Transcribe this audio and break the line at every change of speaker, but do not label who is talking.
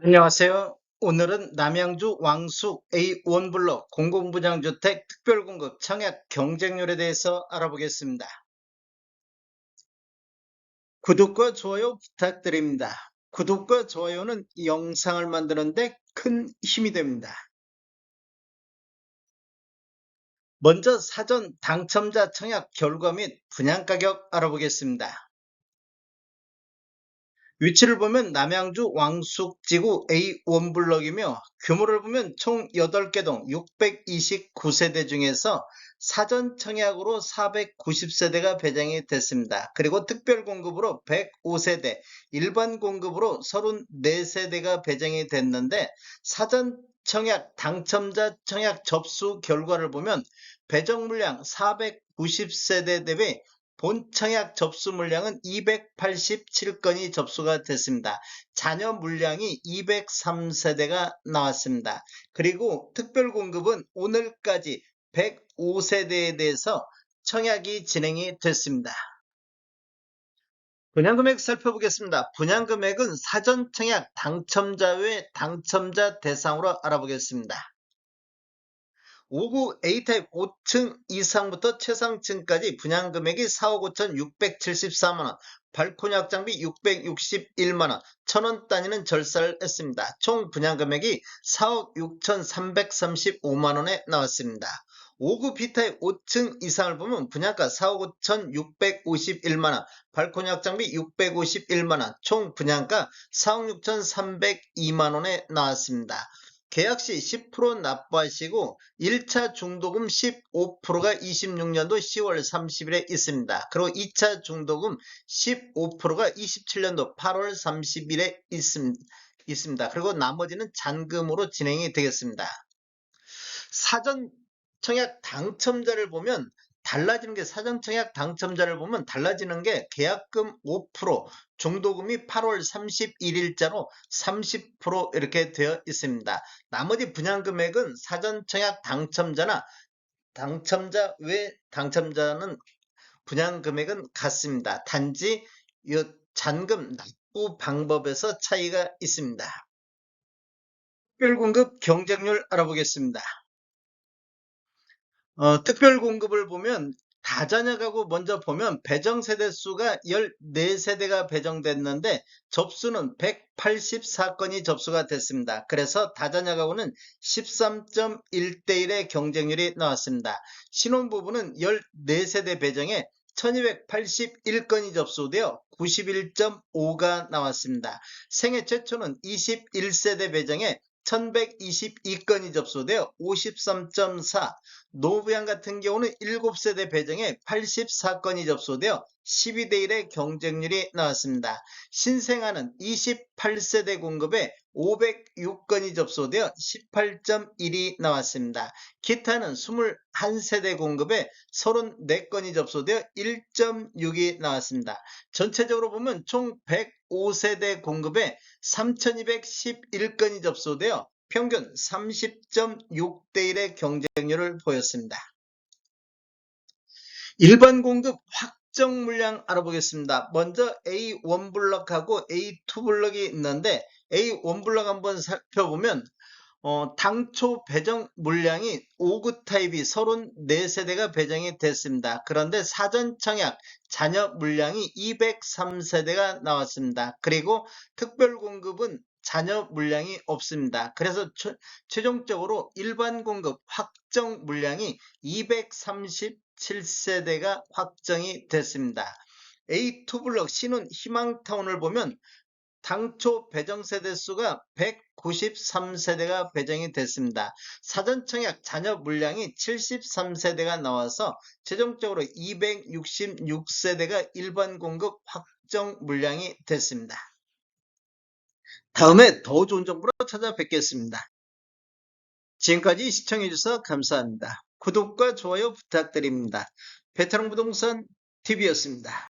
안녕하세요. 오늘은 남양주 왕숙 A1 블록 공공분양주택 특별공급 청약 경쟁률에 대해서 알아보겠습니다. 구독과 좋아요 부탁드립니다. 구독과 좋아요는 이 영상을 만드는데 큰 힘이 됩니다. 먼저 사전 당첨자 청약 결과 및 분양가격 알아보겠습니다. 위치를 보면 남양주 왕숙지구 A1 블럭이며 규모를 보면 총 8개 동 629세대 중에서 사전 청약으로 490세대가 배정이 됐습니다. 그리고 특별 공급으로 105세대, 일반 공급으로 34세대가 배정이 됐는데 사전 청약 당첨자 청약 접수 결과를 보면 배정 물량 490세대 대비 본 청약 접수 물량은 287건이 접수가 됐습니다. 자녀 물량이 203세대가 나왔습니다. 그리고 특별 공급은 오늘까지 105세대에 대해서 청약이 진행이 됐습니다. 분양금액 살펴보겠습니다. 분양금액은 사전 청약 당첨자 외 당첨자 대상으로 알아보겠습니다. 5구 A타입 5층 이상부터 최상층까지 분양금액이 4억 5천 674만원, 발코니 확장비 661만원, 천원 단위는 절사를 했습니다. 총 분양금액이 4억 6천 335만원에 나왔습니다. 5구 B타입 5층 이상을 보면 분양가 4억 5천 651만원, 발코니 확장비 651만원, 총 분양가 4억 6천 302만원에 나왔습니다. 계약 시 10% 납부하시고 1차 중도금 15%가 26년도 10월 30일에 있습니다. 그리고 2차 중도금 15%가 27년도 8월 30일에 있습니다. 그리고 나머지는 잔금으로 진행이 되겠습니다. 사전 청약 당첨자를 보면 달라지는 게 사전 청약 당첨자를 보면 달라지는 게 계약금 5%, 중도금이 8월 31일자로 30% 이렇게 되어 있습니다. 나머지 분양 금액은 사전 청약 당첨자나 당첨자 외 당첨자는 분양 금액은 같습니다. 단지 이 잔금 납부 방법에서 차이가 있습니다. 특별공급 경쟁률 알아보겠습니다. 어, 특별 공급을 보면 다자녀 가구 먼저 보면 배정 세대 수가 14세대가 배정됐는데 접수는 184건이 접수가 됐습니다. 그래서 다자녀 가구는 13.1대1의 경쟁률이 나왔습니다. 신혼부부는 14세대 배정에 1281건이 접수되어 91.5가 나왔습니다. 생애 최초는 21세대 배정에 1122건이 접수되어 53.4, 노부양 같은 경우는 7세대 배정에 84건이 접수되어 12대 1의 경쟁률이 나왔습니다. 신생아는 28세대 공급에 506건이 접수되어 18.1이 나왔습니다. 기타는 21세대 공급에 34건이 접수되어 1.6이 나왔습니다. 전체적으로 보면 총 105세대 공급에 3211건이 접수되어 평균 30.6대 1의 경쟁률을 보였습니다. 일반 공급 확정 물량 알아보겠습니다. 먼저 A1 블럭하고 A2 블럭이 있는데 A1블럭 한번 살펴보면 어, 당초 배정 물량이 5구 타입이 34세대가 배정이 됐습니다. 그런데 사전 청약 잔여 물량이 203세대가 나왔습니다. 그리고 특별 공급은 잔여 물량이 없습니다. 그래서 최종적으로 일반 공급 확정 물량이 237세대가 확정이 됐습니다. A2블럭 신혼 희망타운을 보면 당초 배정 세대 수가 193세대가 배정이 됐습니다. 사전 청약 잔여 물량이 73세대가 나와서 최종적으로 266세대가 일반 공급 확정 물량이 됐습니다. 다음에 더 좋은 정보로 찾아뵙겠습니다. 지금까지 시청해주셔서 감사합니다. 구독과 좋아요 부탁드립니다. 베테랑 부동산 TV였습니다.